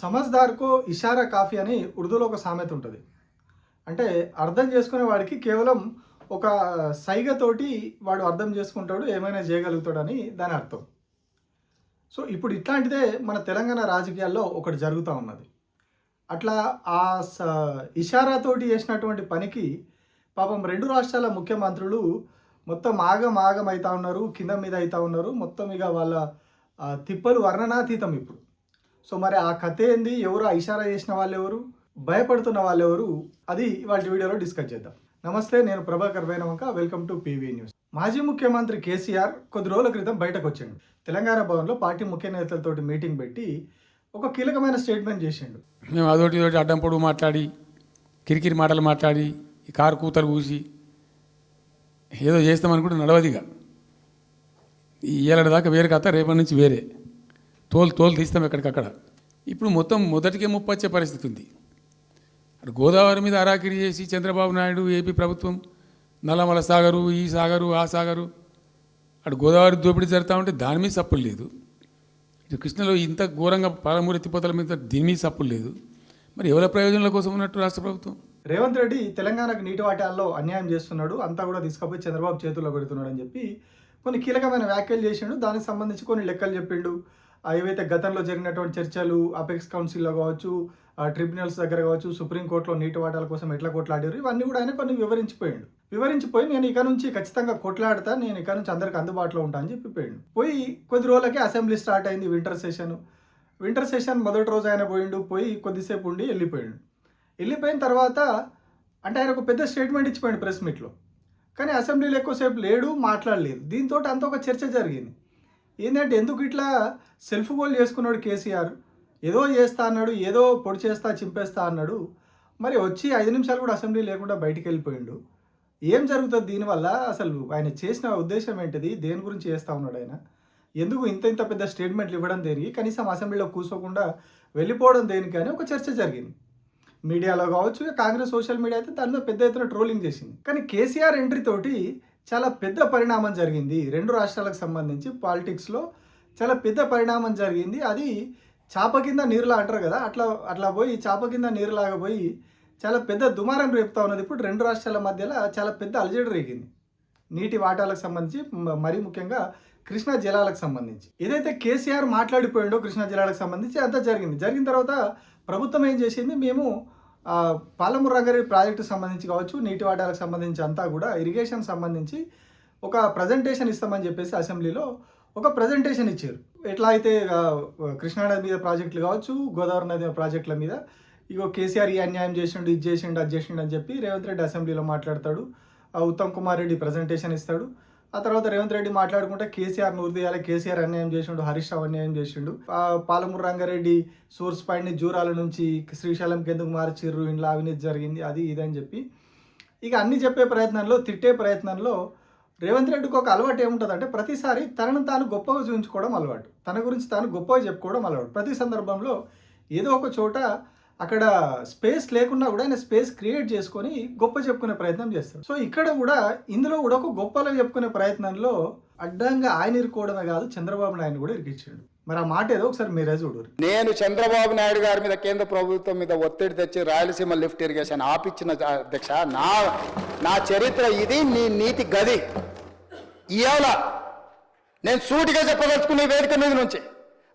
సమజ్దార్కో ఇషారా coffee అని ఉర్దూలో ఒక సామెత ఉంటుంది. అంటే అర్థం చేసుకునే వాడికి కేవలం ఒక సైగతోటి వాడు అర్థం చేసుకుంటాడు ఏమైనా చేయగలుగుతాడని దాని అర్థం. సో ఇప్పుడు ఇట్లాంటిదే మన తెలంగాణ రాజకీయాల్లో ఒకటి జరుగుతూ ఉన్నది. అట్లా ఆ స ఇషారాతోటి చేసినటువంటి పనికి పాపం రెండు రాష్ట్రాల ముఖ్యమంత్రులు మొత్తం ఆగం ఆగం అవుతా ఉన్నారు కింద మీద అవుతా ఉన్నారు మొత్తం ఇక వాళ్ళ తిప్పలు వర్ణనాతీతం ఇప్పుడు. సో మరి ఆ కథ ఏంది? ఎవరు ఇషారా చేసిన వాళ్ళు ఎవరు భయపడుతున్న వాళ్ళు ఎవరు అది వాటి వీడియోలో డిస్కస్ చేద్దాం. నమస్తే నేను Prabhakar Venavanka welcome to PV news. మాజీ ముఖ్యమంత్రి కేసీఆర్ కొద్ది రోజుల క్రితం బయటకు వచ్చాడు తెలంగాణ భవన్లో పార్టీ ముఖ్య నేతలతోటి మీటింగ్ పెట్టి ఒక కీలకమైన స్టేట్మెంట్ చేసిండు. మేము అదొకటి అడ్డం పొడుగు మాట్లాడి కిరికిరి మాటలు మాట్లాడి ఈ కారు కూతలు కూసి ఏదో చేస్తామనుకుంటే నడవదిగా. ఈ ఏళ్ళ దాకా వేరే కథ రేపటి నుంచి వేరే. తోలు తోలు తీస్తాం ఎక్కడికక్కడ. ఇప్పుడు మొత్తం మొదటికే ముప్పచ్చే పరిస్థితి ఉంది. అటు గోదావరి మీద అరాకిరి చేసి చంద్రబాబు నాయుడు ఏపీ ప్రభుత్వం నల్లమల సాగరు ఈ సాగరు ఆ సాగరు. అటు గోదావరి దోపిడీ జరుగుతూ ఉంటే దాని మీద సప్పులు లేదు. ఇటు కృష్ణలో ఇంత ఘోరంగా పాలమూరి ఎత్తిపోతల మీద దీని మీద సప్పులు లేదు. మరి ఎవరి ప్రయోజనాల కోసం ఉన్నట్టు రాష్ట్ర ప్రభుత్వం? రేవంత్ రెడ్డి తెలంగాణకు నీటి వాటాల్లో అన్యాయం చేస్తున్నాడు అంతా కూడా తీసుకుపోయి చంద్రబాబు చేతుల్లో పెడుతున్నాడు అని చెప్పి కొన్ని కీలకమైన వ్యాఖ్యలు చేసిండు. దానికి సంబంధించి కొన్ని లెక్కలు చెప్పిండు. ఏవైతే గతంలో జరిగినటువంటి చర్చలు అపెక్స్ కౌన్సిల్లో కావచ్చు ఆ ట్రిబ్యునల్స్ దగ్గర కావచ్చు సుప్రీంకోర్టులో నీటి వాటాల కోసం ఎట్లా కొట్లాడారు ఇవన్నీ కూడా ఆయన కొన్ని వివరించిపోయిండు. వివరించిపోయి నేను ఇక నుంచి ఖచ్చితంగా కొట్లాడతా నేను ఇక నుంచి అందరికి అందుబాటులో ఉంటా అని చెప్పి పోయాడు పోయి కొద్ది రోజులకే అసెంబ్లీ స్టార్ట్ అయింది వింటర్ సెషన్. వింటర్ సెషన్ మొదటి రోజు ఆయన పోయిండు పోయి కొద్దిసేపు ఉండి వెళ్ళిపోయాడు. వెళ్ళిపోయిన తర్వాత అంటే ఆయన ఒక పెద్ద స్టేట్మెంట్ ఇచ్చిపోయాడు ప్రెస్ మీట్లో. కానీ అసెంబ్లీలో ఎక్కువసేపు లేడు మాట్లాడలేదు. దీంతో అంత ఒక చర్చ జరిగింది. ఏంటంటే ఎందుకు ఇట్లా సెల్ఫ్ గోల్ చేసుకున్నాడు కేసీఆర్? ఏదో చేస్తా అన్నాడు ఏదో పొడి చేస్తా చింపేస్తా అన్నాడు. మరి వచ్చి ఐదు నిమిషాలు కూడా అసెంబ్లీ లేకుండా బయటికి వెళ్ళిపోయిండు. ఏం జరుగుతుంది దీనివల్ల? అసలు ఆయన చేసిన ఉద్దేశం ఏంటిది? దేని గురించి చేస్తా ఉన్నాడు ఆయన? ఎందుకు ఇంత ఇంత పెద్ద స్టేట్మెంట్లు ఇవ్వడం దేనికి? కనీసం అసెంబ్లీలో కూర్చోకుండా వెళ్ళిపోవడం దేనికి అని ఒక చర్చ జరిగింది. మీడియాలో కావచ్చు కాంగ్రెస్ సోషల్ మీడియా అయితే దాని మీద పెద్ద ఎత్తున ట్రోలింగ్ చేసింది. కానీ కేసీఆర్ ఎంట్రీ తోటి చాలా పెద్ద పరిణామం జరిగింది. రెండు రాష్ట్రాలకు సంబంధించి పాలిటిక్స్లో చాలా పెద్ద పరిణామం జరిగింది. అది చాప కింద నీరులా అంటారు కదా అట్లా అట్లా పోయి చాప కింద నీరులాగా పోయి చాలా పెద్ద దుమారం రేపుతా ఉన్నది. ఇప్పుడు రెండు రాష్ట్రాల మధ్యలో చాలా పెద్ద అలజడి రేగింది. నీటి వాటాలకు సంబంధించి మ- మరీ ముఖ్యంగా కృష్ణా జలాలకు సంబంధించి. ఏదైతే కేసీఆర్ మాట్లాడిపోయిండో కృష్ణా జలాలకు సంబంధించి అంతా జరిగింది. జరిగిన తర్వాత ప్రభుత్వం ఏం చేసింది? మేము పాలమూరు రంగారెడ్డి ప్రాజెక్టు సంబంధించి కావచ్చు నీటి వాటాలకు సంబంధించి అంతా కూడా ఇరిగేషన్ సంబంధించి ఒక ప్రజెంటేషన్ ఇస్తామని చెప్పేసి అసెంబ్లీలో ఒక ప్రజెంటేషన్ ఇచ్చారు. ఎట్లా అయితే కృష్ణానది కృష్ణా నది మీద ప్రాజెక్టులు కావచ్చు గోదావరి నది ప్రాజెక్టుల మీద ఇగో కేసీఆర్ ఈ అన్యాయం చేసిండు ఇది చేసిండు అది చేసిండు అని చెప్పి రేవంత్ రెడ్డి అసెంబ్లీలో మాట్లాడతాడు. ఆ ఉత్తమ్ కుమార్ రెడ్డి ప్రజెంటేషన్ ఇస్తాడు. ఆ తర్వాత రేవంత్ రెడ్డి మాట్లాడుకుంటే కేసీఆర్ నూరిదీయాలి కేసీఆర్ అన్యాయం చేసిండు హరీష్ రావు అన్యాయం చేసిండు. ఆ పాలమూరు రంగారెడ్డి సోర్స్ పాయింట్ని జూరాల నుంచి శ్రీశైలంకి ఎందుకు మార్చిర్రు? ఇంట్లో అవినీతి జరిగింది అది ఇది అని చెప్పి. ఇక అన్ని చెప్పే ప్రయత్నంలో తిట్టే ప్రయత్నంలో రేవంత్ రెడ్డికి ఒక అలవాటు ఏముంటుంది అంటే ప్రతిసారి తనను తాను గొప్పగా చూపించుకోవడం అలవాటు. తన గురించి తాను గొప్పగా చెప్పుకోవడం అలవాటు. ప్రతి సందర్భంలో ఏదో ఒక చోట అక్కడ స్పేస్ లేకుండా కూడా ఆయన స్పేస్ క్రియేట్ చేసుకొని గొప్ప చెప్పుకునే ప్రయత్నం చేస్తాడు. సో ఇక్కడ కూడా ఇందులో కూడా ఒక గొప్పలో చెప్పుకునే ప్రయత్నంలో అడ్డంగా ఆయన ఇరుకోవడమే కాదు చంద్రబాబు నాయుడు కూడా ఇరికిచ్చాడు మరి ఆ మాట ఏదో ఒకసారి మీరే చూడరు. నేను చంద్రబాబు నాయుడు గారి మీద కేంద్ర ప్రభుత్వం మీద ఒత్తిడి తెచ్చి రాయలసీమ లిఫ్ట్ ఇరిగేషన్ ఆపిచ్చిన అధ్యక్ష నా నా చరిత్ర ఇది నీ నీతి గది. ఇవాళ నేను సూటిగా చెప్పదలుచుకునే వేదిక మీద నుంచి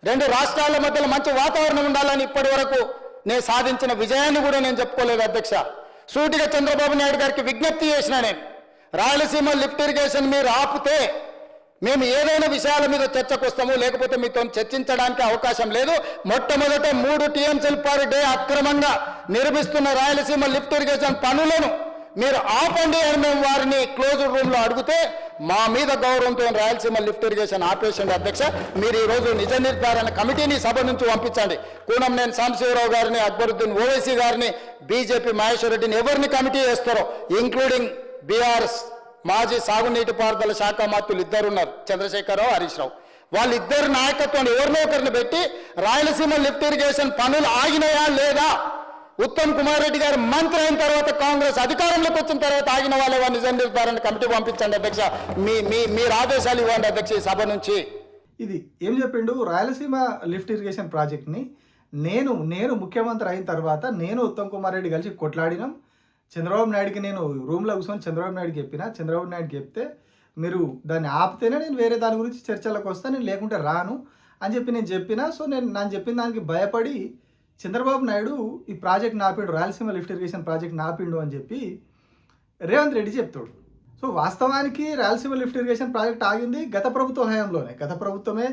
రెండు రాష్ట్రాల మధ్యలో మంచి వాతావరణం ఉండాలని ఇప్పటి వరకు నేను సాధించిన విజయాన్ని కూడా నేను చెప్పుకోలేదు అధ్యక్ష. సూటిగా చంద్రబాబు నాయుడు గారికి విజ్ఞప్తి చేసిన నేను. రాయలసీమ లిఫ్ట్ ఇరిగేషన్ మీరు ఆపితే మేము ఏదైనా విషయాల మీద చర్చకు వస్తాము లేకపోతే మీతో చర్చించడానికి అవకాశం లేదు. మొట్టమొదట మూడు టీఎంసీల పర్ డే అక్రమంగా నిర్మిస్తున్న రాయలసీమ లిఫ్ట్ ఇరిగేషన్ పనులను మీరు ఆపండి అని మేము వారిని క్లోజ్డ్ రూమ్లో అడిగితే మా మీద గౌరవంతో రాయలసీమ లిఫ్ట్ ఇరిగేషన్ ఆపేషన్ అధ్యక్ష మీరు ఈ రోజు నిజ నిర్ధారణ కమిటీని సభ నుంచి పంపించండి. కూనం నేను సాంబశివరావు గారిని అక్బరుద్దీన్ ఓవైసీ గారిని బీజేపీ మహేశ్వర్ రెడ్డిని ఎవరిని కమిటీ చేస్తారో ఇంక్లూడింగ్ బీఆర్ఎస్ మాజీ సాగునీటి పారుదల శాఖ మంత్రులు ఇద్దరు ఉన్నారు చంద్రశేఖరరావు హరీష్ రావు. వాళ్ళిద్దరు నాయకత్వాన్ని ఎవరినో ఒకరిని పెట్టి రాయలసీమ లిఫ్ట్ ఇరిగేషన్ పనులు ఆగినాయా లేదా ఉత్తమ్ కుమార్ రెడ్డి గారు మంత్రి అయిన తర్వాత కాంగ్రెస్ అధికారంలోకి వచ్చిన తర్వాత ఆగిన వాళ్ళే వారు నిజం నిర్ధారణ కమిటీ పంపించండి అధ్యక్ష. మీ మీ మీరు ఆదేశాలు ఇవ్వండి అధ్యక్ష ఈ సభ నుంచి. ఇది ఏం చెప్పిండు? రాయలసీమ లిఫ్ట్ ఇరిగేషన్ ప్రాజెక్ట్ని నేను నేను ముఖ్యమంత్రి అయిన తర్వాత నేను ఉత్తమ్ కుమార్ రెడ్డి కలిసి కొట్లాడినాం. చంద్రబాబు నాయుడుకి నేను రూమ్లో కూర్చొని చంద్రబాబు నాయుడు చెప్పిన చంద్రబాబు నాయుడుకి చెప్తే మీరు దాన్ని ఆపితేనే నేను వేరే దాని గురించి చర్చలకు వస్తాను నేను లేకుంటే రాను అని చెప్పి నేను చెప్పిన. సో నేను నేను చెప్పిన దానికి భయపడి చంద్రబాబు నాయుడు ఈ ప్రాజెక్ట్ నాపిండు రాయలసీమ లిఫ్ట్ ఇరిగేషన్ ప్రాజెక్ట్ నాపిండు అని చెప్పి రేవంత్ రెడ్డి చెప్తాడు. సో వాస్తవానికి రాయలసీమ లిఫ్ట్ ఇరిగేషన్ ప్రాజెక్ట్ ఆగింది గత ప్రభుత్వ హయాంలోనే. గత ప్రభుత్వమే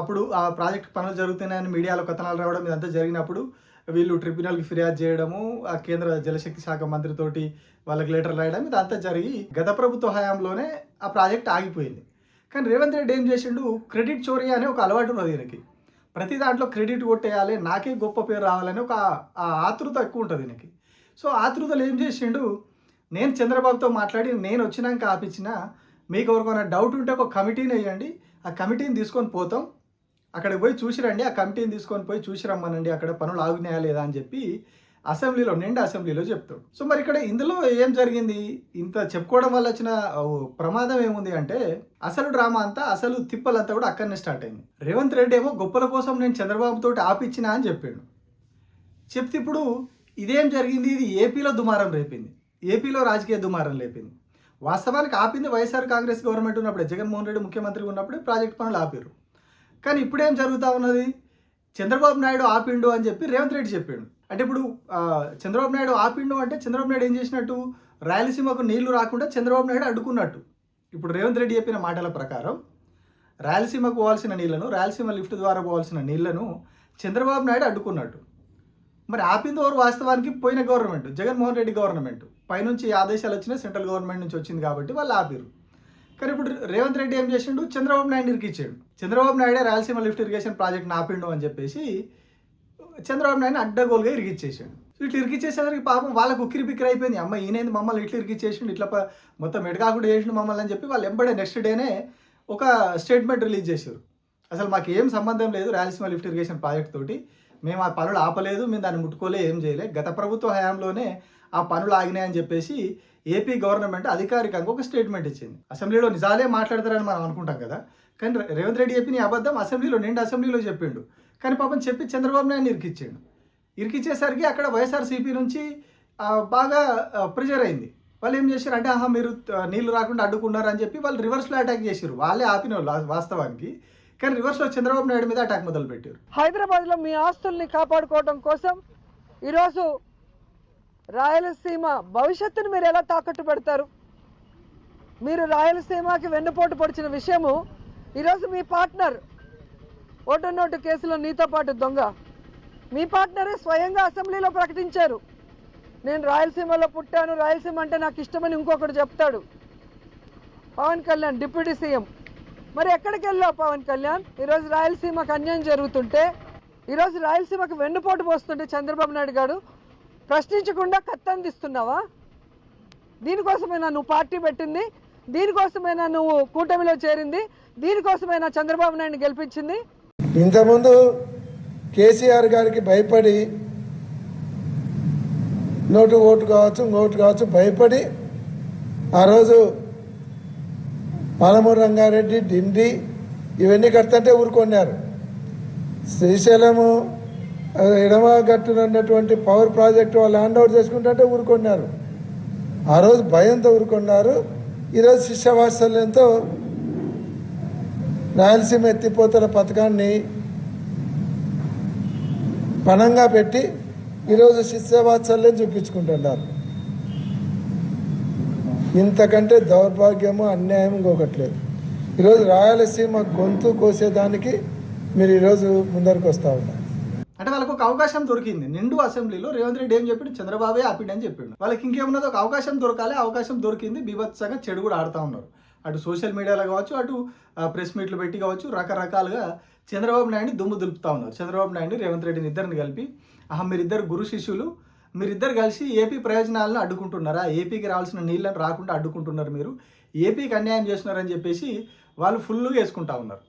అప్పుడు ఆ ప్రాజెక్ట్ పనులు జరుగుతున్నాయని మీడియాలో కథనాలు రావడం ఇదంతా జరిగినప్పుడు వీళ్ళు ట్రిబ్యునల్కి ఫిర్యాదు చేయడము ఆ కేంద్ర జలశక్తి శాఖ మంత్రితోటి వాళ్ళకి లెటర్ రాయడం ఇదంతా జరిగి గత ప్రభుత్వ హయాంలోనే ఆ ప్రాజెక్ట్ ఆగిపోయింది. కానీ రేవంత్ రెడ్డి ఏం చేసిండు? క్రెడిట్ చోరీ అనే ఒక అలవాటు ఉన్నది ఈయనకి. ప్రతి దాంట్లో క్రెడిట్ కొట్టేయాలి నాకే గొప్ప పేరు రావాలని ఒక ఆతృత ఎక్కువ ఉంటుంది దీనికి సో ఆతృతలు ఏం చేసిండు? నేను చంద్రబాబుతో మాట్లాడి నేను వచ్చినాక ఆపించిన మీకు ఎవరికైనా డౌట్ ఉంటే ఒక కమిటీని వేయండి ఆ కమిటీని తీసుకొని పోతాం. అక్కడికి పోయి చూసిరండి ఆ కమిటీని తీసుకొని పోయి చూసి రమ్మనండి అక్కడ పనులు ఆగున్నాయా లేదా అని చెప్పి అసెంబ్లీలో నిండా అసెంబ్లీలో చెప్తాడు. సో మరి ఇక్కడ ఇందులో ఏం జరిగింది? ఇంత చెప్పుకోవడం వల్ల వచ్చిన ప్రమాదం ఏముంది అంటే అసలు డ్రామా అంతా అసలు తిప్పలంతా కూడా అక్కడనే స్టార్ట్ అయింది. రేవంత్ రెడ్డి ఏమో గొప్పల కోసం నేను చంద్రబాబు తోటి అని చెప్పాడు. చెప్తే ఇప్పుడు ఇదేం జరిగింది? ఇది ఏపీలో దుమారం రేపింది. ఏపీలో రాజకీయ దుమారం లేపింది వాస్తవానికి ఆపింది వైఎస్ఆర్ కాంగ్రెస్ గవర్నమెంట్ ఉన్నప్పుడే జగన్మోహన్ రెడ్డి ముఖ్యమంత్రి ఉన్నప్పుడే ప్రాజెక్ట్ పనులు ఆపారు. కానీ ఇప్పుడేం జరుగుతూ ఉన్నది? చంద్రబాబు నాయుడు ఆపిండు అని చెప్పి రేవంత్ రెడ్డి చెప్పాడు. అంటే ఇప్పుడు చంద్రబాబు నాయుడు ఆపిండు అంటే చంద్రబాబు నాయుడు ఏం చేసినట్టు? రాయలసీమకు నీళ్ళు రాకుండా చంద్రబాబు నాయుడు అడ్డుకున్నట్టు. ఇప్పుడు రేవంత్ రెడ్డి చెప్పిన మాటల ప్రకారం రాయలసీమకు పోవాల్సిన నీళ్ళను రాయలసీమ లిఫ్ట్ ద్వారా పోవాల్సిన నీళ్ళను చంద్రబాబు నాయుడు అడ్డుకున్నట్టు. మరి ఆపింది ఎవరు? వాస్తవానికి పోయిన గవర్నమెంట్ జగన్మోహన్ రెడ్డి గవర్నమెంట్. పైనుంచి ఆదేశాలు వచ్చినాయి సెంట్రల్ గవర్నమెంట్ నుంచి వచ్చింది కాబట్టి వాళ్ళు ఆపిరు కానీ ఇప్పుడు రేవంత్ రెడ్డి ఏం చేసిండు? చంద్రబాబు నాయుడు ఇరికిచ్చాడు. చంద్రబాబు నాయుడే రాయలసీమ లిఫ్ట్ ఇరిగేషన్ ప్రాజెక్ట్ ఆపిండు అని చెప్పేసి చంద్రబాబు నాయుడు అడ్డగోలుగా ఇరికిచ్చేసాడు. ఇట్లా ఇరికిచ్చేసరికి పాపం వాళ్ళకు ఉక్కిరి బిక్కిరి అయిపోయింది. అమ్మ ఈయనేంది మమ్మల్ని ఇట్లా ఇరికిచ్చేసిండు? ఇట్లా మొత్తం ఎడకాకుండా చేసిండు మమ్మల్ని అని చెప్పి వాళ్ళు ఎంబడే నెక్స్ట్ డేనే ఒక స్టేట్మెంట్ రిలీజ్ చేశారు. అసలు మాకు ఏం సంబంధం లేదు రాయలసీమ లిఫ్ట్ ఇరిగేషన్ ప్రాజెక్ట్ తోటి. మేము ఆ పనులు ఆపలేదు మేము దాన్ని ముట్టుకోలే ఏం చేయలే. గత ప్రభుత్వ హయాంలోనే ఆ పనులు ఆగినాయని చెప్పేసి ఏపీ గవర్నమెంట్ అధికారికంగా ఒక స్టేట్మెంట్ ఇచ్చింది. అసెంబ్లీలో నిజాలే మాట్లాడతారని మనం అనుకుంటాం కదా? కానీ రేవంత్ రెడ్డి చెప్పిన అబద్ధం అసెంబ్లీలో నిండు అసెంబ్లీలో చెప్పిండు. కానీ పాపం చెప్పి చంద్రబాబు నాయుడు ఇరికిచ్చాడు. ఇరికిచ్చేసరికి అక్కడ వైఎస్ఆర్సీపీ నుంచి బాగా ప్రెజర్ అయింది. వాళ్ళు ఏం చేశారు? అంటే ఆహా మీరు నీళ్ళు నీళ్ళు రాకుండా అడ్డుకున్నారు అని చెప్పి వాళ్ళు రివర్స్లో అటాక్ చేశారు. వాళ్ళే ఆపిన వాస్తవానికి. కానీ రివర్స్లో చంద్రబాబు నాయుడు మీద అటాక్ మొదలు పెట్టారు హైదరాబాద్లో మీ ఆస్తుల్ని కాపాడుకోవడం కోసం ఈరోజు రాయలసీమ భవిష్యత్తును మీరు ఎలా తాకట్టు పెడతారు? మీరు రాయలసీమకి వెన్నుపోటు పొడిచిన విషయము ఈరోజు మీ పార్ట్నర్ ఓటు నోటు కేసులో నీతో పాటు దొంగ. మీ పార్ట్నరే స్వయంగా అసెంబ్లీలో ప్రకటించారు. నేను రాయలసీమలో పుట్టాను. రాయలసీమ అంటే నాకు ఇష్టమని ఇంకొకడు చెప్తాడు. Pawan Kalyan deputy CM. మరి ఎక్కడికి వెళ్ళావు పవన్ కళ్యాణ్? ఈరోజు రాయలసీమకు అన్యాయం జరుగుతుంటే ఈరోజు రాయలసీమకు వెన్నుపోటు పోస్తుంటే చంద్రబాబు నాయుడు గారు ప్రశ్నించకుండా కత్తందిస్తున్నావా? దీనికోసమైనా నువ్వు పార్టీ పెట్టింది దీనికోసమైనా నువ్వు కూటమిలో చేరింది దీనికోసమైనా చంద్రబాబు నాయుడు గెలిపించింది? ఇంతకుముందు కేసీఆర్ గారికి భయపడి నోటు ఓటు కావచ్చు నోటు కావచ్చు భయపడి ఆ రోజు పాలమూరు రంగారెడ్డి డిండి ఇవన్నీ కడతంటే ఊరుకొన్నారు. శ్రీశైలము ఎడమ గట్టున పవర్ ప్రాజెక్టు వాళ్ళు హ్యాండ్ అవుట్ చేసుకుంటుంటే ఊరుకొన్నారు. ఆ రోజు భయంతో ఊరుకున్నారు. ఈరోజు శిష్యవాత్సల్యంతో రాయలసీమ ఎత్తిపోతల పథకాన్ని పణంగా పెట్టి ఈరోజు శిష్యవాత్సల్యం చూపించుకుంటున్నారు. ఇంతకంటే దౌర్భాగ్యము అన్యాయం ఇంకొకట్లేదు. ఈరోజు రాయలసీమ గొంతు కోసేదానికి మీరు ఈరోజు ముందరకు వస్తూ ఉన్నారు. ఒక అవకాశం దొరికింది. నిండు అసెంబ్లీలో రేవంత్ రెడ్డి ఏం చెప్పాడు? చంద్రబాబే ఆపిండు అని చెప్పిండు. వాళ్ళకి ఇంకేమున్నది ఒక అవకాశం దొరకాలి. అవకాశం దొరికింది. బీభత్సంగా చెడు కూడా ఆడుతూ ఉన్నారు. అటు సోషల్ మీడియాలో కావచ్చు అటు ప్రెస్ మీట్లు పెట్టి కావచ్చు రకరకాలుగా చంద్రబాబు నాయుడు దుమ్ము దులుపుతా ఉన్నారు. చంద్రబాబు నాయుడు రేవంత్ రెడ్డిని ఇద్దరిని కలిపి ఆహా మీరిద్దరు గురు శిష్యులు. మీరిద్దరు కలిసి ఏపీ ప్రయోజనాలను అడ్డుకుంటున్నారా? ఏపీకి రావాల్సిన నీళ్ళని రాకుండా అడ్డుకుంటున్నారు మీరు. ఏపీకి అన్యాయం చేస్తున్నారని చెప్పేసి వాళ్ళు ఫుల్గా వేసుకుంటా ఉన్నారు.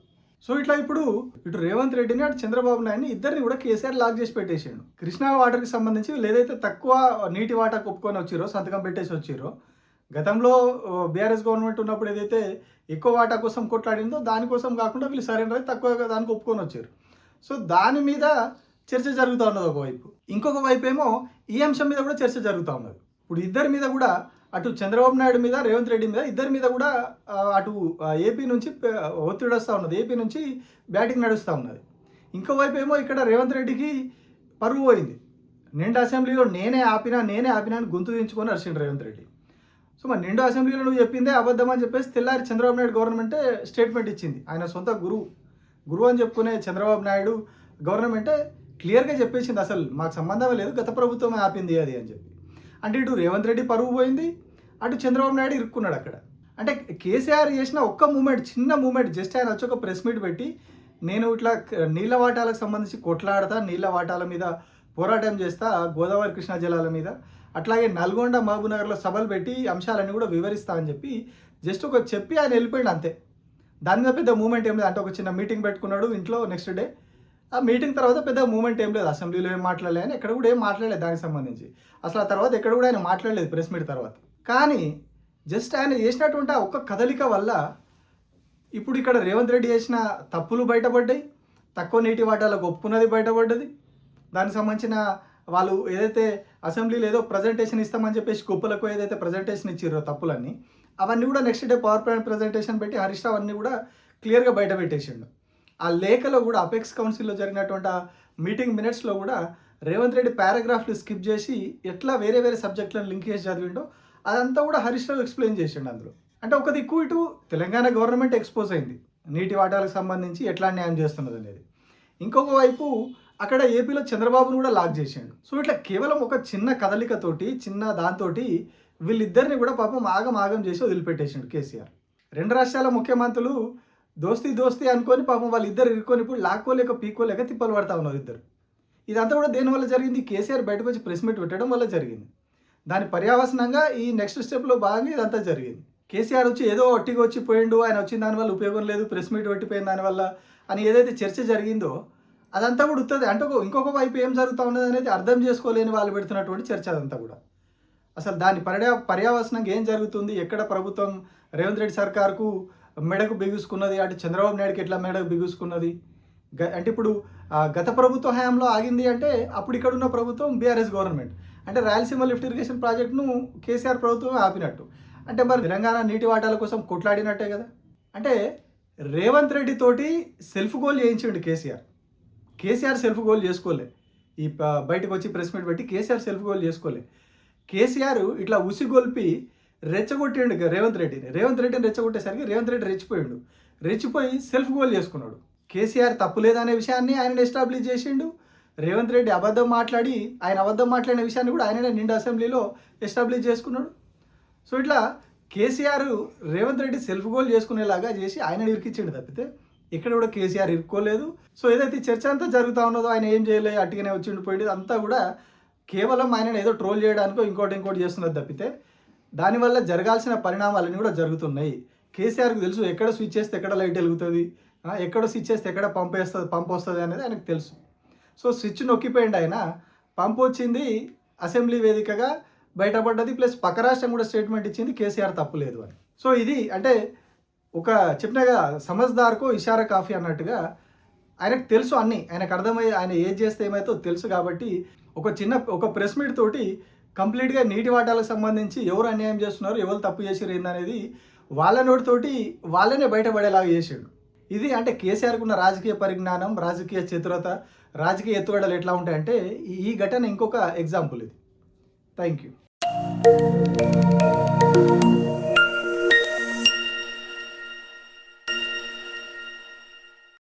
సో ఇట్లా ఇప్పుడు ఇటు రేవంత్ రెడ్డిని అటు చంద్రబాబు నాయుడిని ఇద్దరిని కూడా కేసీఆర్ లాక్ చేసి పెట్టేసాడు. కృష్ణా వాటర్కి సంబంధించి లేదైతే ఏదైతే తక్కువ నీటి వాటా ఒప్పుకొని వచ్చిరో సంతకం పెట్టేసి వచ్చిరో గతంలో బీఆర్ఎస్ గవర్నమెంట్ ఉన్నప్పుడు ఏదైతే ఎక్కువ వాటా కోసం కొట్లాడిందో దానికోసం కాకుండా వీళ్ళు సరైన తక్కువ దానికి ఒప్పుకొని వచ్చారు. సో దాని మీద చర్చ జరుగుతూ ఉన్నది ఒకవైపు. ఇంకొక వైపు ఏమో ఈ అంశం మీద కూడా చర్చ జరుగుతూ ఉన్నది. ఇప్పుడు ఇద్దరి మీద కూడా అటు చంద్రబాబు నాయుడు మీద రేవంత్ రెడ్డి మీద ఇద్దరి మీద కూడా అటు ఏపీ నుంచి ఒత్తిడి వస్తూ ఉన్నది. ఏపీ నుంచి బ్యాటింగ్ నడుస్తూ ఉన్నది. ఇంకోవైపు ఏమో ఇక్కడ రేవంత్ రెడ్డికి పరువు పోయింది. నిండు అసెంబ్లీలో నేనే ఆపినా నేనే ఆపినా అని గొంతు దించుకొని అరిచిండు రేవంత్ రెడ్డి. సో మరి నిండు అసెంబ్లీలో నువ్వు చెప్పిందే అబద్ధం అని చెప్పేసి తెల్లారి చంద్రబాబు నాయుడు గవర్నమెంటే స్టేట్మెంట్ ఇచ్చింది. ఆయన సొంత గురువు. గురువు అని చెప్పుకునే చంద్రబాబు నాయుడు గవర్నమెంటే క్లియర్గా చెప్పేసింది అసలు మాకు సంబంధమే లేదు గత ప్రభుత్వమే ఆపింది అది అని చెప్పి. అంటే ఇటు రేవంత్ రెడ్డి పరువు పోయింది అటు చంద్రబాబు నాయుడు ఇరుక్కున్నాడు అక్కడ. అంటే కేసీఆర్ చేసిన ఒక్క మూమెంట్ చిన్న మూమెంట్ జస్ట్ ఆయన వచ్చి ఒక ప్రెస్ మీట్ పెట్టి నేను ఇట్లా నీళ్ళ వాటాలకు సంబంధించి కొట్లాడతా నీళ్ళ వాటాల మీద పోరాటం చేస్తా గోదావరి కృష్ణా జలాల మీద అట్లాగే నల్గొండ మహబూబ్నగర్లో సభలు పెట్టి అంశాలన్నీ కూడా వివరిస్తా అని చెప్పి జస్ట్ ఒక చెప్పి ఆయన వెళ్ళిపోయాడు అంతే. దాని మీద పెద్ద మూమెంట్ ఏం లేదు. అంటే ఒక చిన్న మీటింగ్ పెట్టుకున్నాడు ఇంట్లో నెక్స్ట్ డే. ఆ మీటింగ్ తర్వాత పెద్ద మూమెంట్ ఏం లేదు. అసెంబ్లీలో ఏం మాట్లాడలే అని ఎక్కడ కూడా ఏం మాట్లాడలేదు దానికి సంబంధించి. అసలు ఆ తర్వాత ఎక్కడ కూడా ఆయన మాట్లాడలేదు ప్రెస్ మీట్ తర్వాత. కానీ జస్ట్ ఆయన చేసినటువంటి ఆ ఒక్క కదలిక వల్ల ఇప్పుడు ఇక్కడ రేవంత్ రెడ్డి చేసిన తప్పులు బయటపడ్డాయి. తక్కువ నీటి వాటాలకు ఒప్పుకున్నది బయటపడ్డది. దానికి సంబంధించిన వాళ్ళు ఏదైతే అసెంబ్లీలో ఏదో ప్రజెంటేషన్ ఇస్తామని చెప్పేసి కుప్పలకు ఏదైతే ప్రజెంటేషన్ ఇచ్చిర్రో తప్పులన్నీ అవన్నీ కూడా next day power point presentation పెట్టి హరీష్ రావు అన్నీ కూడా క్లియర్గా బయట పెట్టేసిండు. ఆ లేఖలో కూడా అపెక్స్ కౌన్సిల్లో జరిగినటువంటి ఆ మీటింగ్ మినిట్స్లో కూడా రేవంత్ రెడ్డి పారాగ్రాఫ్లు స్కిప్ చేసి ఎట్లా వేరే వేరే సబ్జెక్టులను లింక్ చేసి చదివిండో అదంతా కూడా హరీష్ రావు ఎక్స్ప్లెయిన్ చేసిండు అందులో. అంటే ఒక దిక్కు ఇటు తెలంగాణ గవర్నమెంట్ ఎక్స్పోజ్ అయింది. నీటి వాటాలకు సంబంధించి ఎట్లా న్యాయం చేస్తున్నది అనేది. ఇంకొక వైపు అక్కడ ఏపీలో చంద్రబాబును కూడా లాక్ చేసిండు. సో ఇట్లా కేవలం ఒక చిన్న కదలికతోటి చిన్న దాంతోటి వీళ్ళిద్దరిని కూడా పాపం ఆగం ఆగం చేసి వదిలిపెట్టేసిండు కేసీఆర్. రెండు రాష్ట్రాల ముఖ్యమంత్రులు దోస్తీ దోస్తీ అనుకొని పాపం వాళ్ళిద్దరు ఇరుకొని ఇప్పుడు లాక్కోలేక పీక్కోలేక తిప్పలు పడతా ఉన్నారు ఇద్దరు. ఇదంతా కూడా దేనివల్ల జరిగింది? కేసీఆర్ బయటకు వచ్చి ప్రెస్ మీట్ పెట్టడం వల్ల జరిగింది. దాని పర్యావసనంగా ఈ నెక్స్ట్ స్టెప్లో భాగంగా ఇదంతా జరిగింది. కేసీఆర్ వచ్చి ఏదో ఒట్టిగా వచ్చి పోయిండు ఆయన వచ్చిన దానివల్ల ఉపయోగం లేదు ప్రెస్ మీట్ పెట్టిపోయిన దానివల్ల అని ఏదైతే చర్చ జరిగిందో అదంతా కూడా ఉత్తది. అంటే ఒక- ఇంకొక వైపు ఏం జరుగుతూ ఉన్నది అనేది అర్థం చేసుకోలేని వాళ్ళు పెడుతున్నటువంటి చర్చ అదంతా కూడా. అసలు దాని పర్యా పర్యావసనంగా ఏం జరుగుతుంది? ఎక్కడ ప్రభుత్వం రేవంత్ రెడ్డి సర్కార్కు మెడకు బిగుసుకున్నది? అటు చంద్రబాబు నాయుడుకి ఎట్లా మెడకు బిగుసుకున్నది? గ- అంటే ఇప్పుడు గత ప్రభుత్వ హయాంలో ఆగింది అంటే అప్పుడు ఇక్కడ ఉన్న ప్రభుత్వం బీఆర్ఎస్ గవర్నమెంట్. అంటే రాయలసీమ లిఫ్ట్ ఇరిగేషన్ ప్రాజెక్టును కేసీఆర్ ప్రభుత్వం ఆపినట్టు. అంటే మరి తెలంగాణ నీటి వాటాల కోసం కొట్లాడినట్టే కదా? అంటే రేవంత్ రెడ్డి తోటి సెల్ఫ్ గోల్ చేయించండి కేసీఆర్. కేసీఆర్ సెల్ఫ్ గోల్ చేసుకోలే. ఈ బయటకు వచ్చి ప్రెస్ మీట్ పెట్టి కేసీఆర్ సెల్ఫ్ గోల్ చేసుకోలే. కేసీఆర్ ఇట్లా ఉసిగొల్పి రెచ్చగొట్టిండు రేవంత్ రెడ్డిని. రేవంత్ రెడ్డిని రెచ్చగొట్టేసరికి రేవంత్ రెడ్డి రెచ్చిపోయిండు. రెచ్చిపోయి సెల్ఫ్ గోల్ చేసుకున్నాడు. కేసీఆర్ తప్పు లేదనే విషయాన్ని ఆయన ఎస్టాబ్లిష్ చేసిండు. రేవంత్ రెడ్డి అబద్ధం మాట్లాడి ఆయన అబద్ధం మాట్లాడిన విషయాన్ని కూడా ఆయననే నిండు అసెంబ్లీలో ఎస్టాబ్లిష్ చేసుకున్నాడు. సో ఇట్లా కేసీఆర్ రేవంత్ రెడ్డి సెల్ఫ్ గోల్ చేసుకునేలాగా చేసి ఆయన ఇరికిచ్చిండు తప్పితే ఇక్కడ కూడా కేసీఆర్ ఇరుక్కోలేదు. సో ఏదైతే చర్చ అంతా జరుగుతూ ఉన్నదో ఆయన ఏం చేయలేదు అట్టుగానే వచ్చిండు పోయి అంతా కూడా కేవలం ఆయన ఏదో ట్రోల్ చేయడానికో ఇంకోటి ఇంకోటి చేస్తున్నది తప్పితే దానివల్ల జరగాల్సిన పరిణామాలన్నీ కూడా జరుగుతున్నాయి. కేసీఆర్కి తెలుసు ఎక్కడ స్విచ్ చేస్తే ఎక్కడ లైట్ వెలుగుతుంది ఎక్కడ స్విచ్ చేస్తే ఎక్కడ పంపేస్తుంది పంప్ వస్తుంది అనేది ఆయనకు తెలుసు. సో స్విచ్ నొక్కిపోయింది ఆయన. పంప్ వచ్చింది అసెంబ్లీ వేదికగా బయటపడ్డది ప్లస్ పక్క రాష్ట్రం కూడా స్టేట్మెంట్ ఇచ్చింది కేసీఆర్ తప్పు లేదు అని. సో ఇది అంటే ఒక చెప్పినా కదా సమజ్దార్కు ఇషారా కాఫీ అన్నట్టుగా ఆయనకు తెలుసు అన్నీ. ఆయనకు అర్థమయ్యే ఆయన ఏది చేస్తే ఏమైతే తెలుసు కాబట్టి ఒక చిన్న ఒక ప్రెస్ మీట్ తోటి కంప్లీట్గా నీటి వాటాలకు సంబంధించి ఎవరు అన్యాయం చేస్తున్నారు ఎవరు తప్పు చేసారు ఏందనేది వాళ్ళ నోటితోటి వాళ్ళనే బయటపడేలాగా చేసాడు. ఇది అంటే కేసీఆర్కు ఉన్న రాజకీయ పరిజ్ఞానం రాజకీయ చతురత రాజకీయ ఎత్తుగడలు ఎట్లా ఉంటాయంటే ఈ- ఈ ఘటన ఇంకొక ఎగ్జాంపుల్ ఇది. Thank you